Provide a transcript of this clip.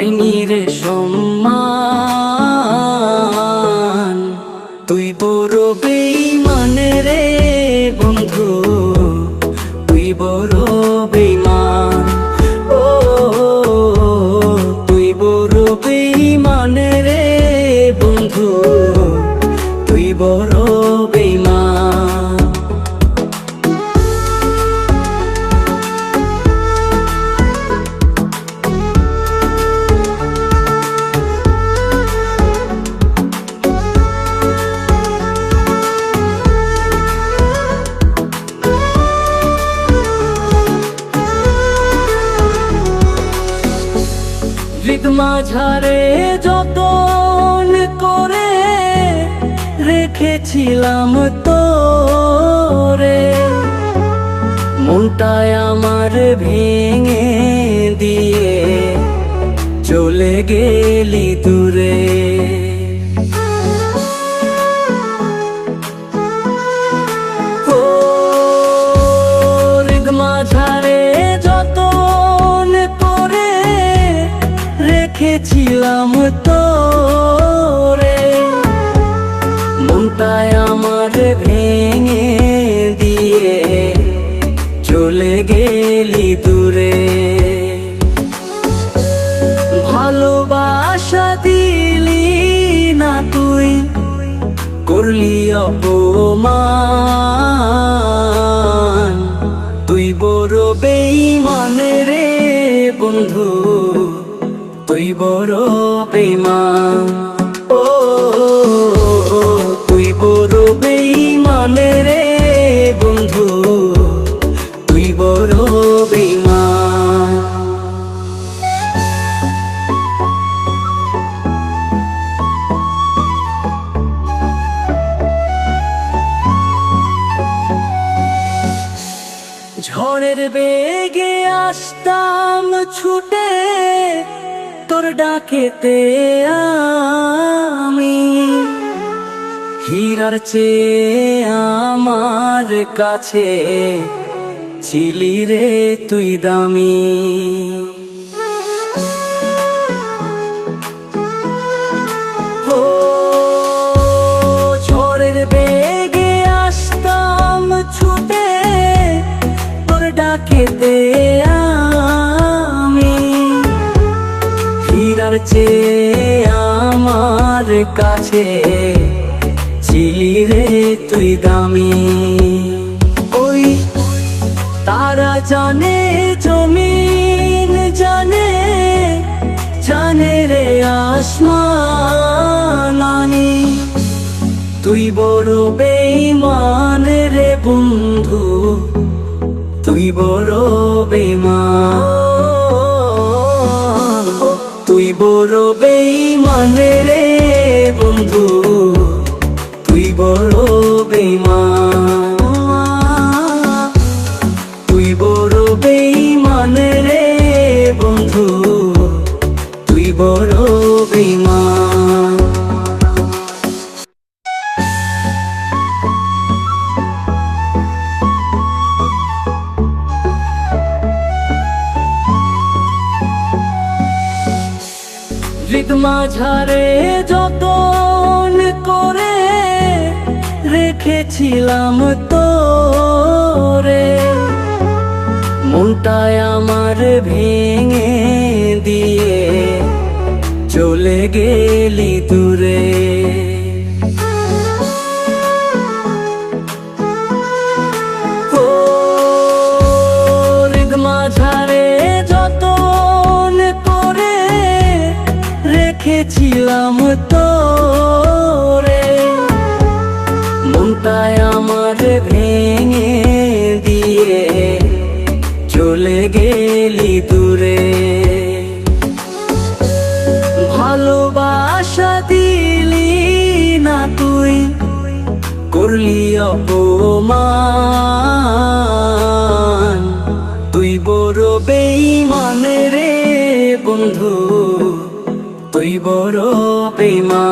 পাইনি রে সম্মান। তুই বড় বেইমান রে বন্ধু, তুই বড় বেইমান ও, তুই বড় বেইমান রে বন্ধু, তুই বড় রিদমা মাঝারে যতন করে রেখেছিলাম তোরে। মনটায় আমার ভেঙে দিয়ে চলে গেলি দূরে। দিয়ে চলে গেলি দূরে। ভালোবাসা দিলি না তুই, করলি অপমান। তুই বড় বেইমান রে বন্ধু, তুই বড় বেইমান ও তোর ডাকেতে আমি। হীরার চেয়ে আমার কাছে ছিলি রে তুই দামি। হীরার চেয়ে আমার কাছে ছিলি রে তুই দামি। ওই তারা জানে জমিন, জানে জানে রে আসমানি তুই বড় বেইমান রে বন্ধু, তুই বড় বেইমান বড় বেইমান রে বন্ধু। রিদমা মাঝারে যতন করে রেখেছিলাম তোরে। মনটায় আমার ভেঙে দিয়ে চলে গেলি দূরে। ভেবেছিলাম তোরে। মনটায় আমার ভেঙে দিয়ে চলে গেলি দূরে। ভালোবাসা দিলি না তুই, করলি অপমান। তুই বড় বেইমান রে বন্ধু। তুই বড় বেইমান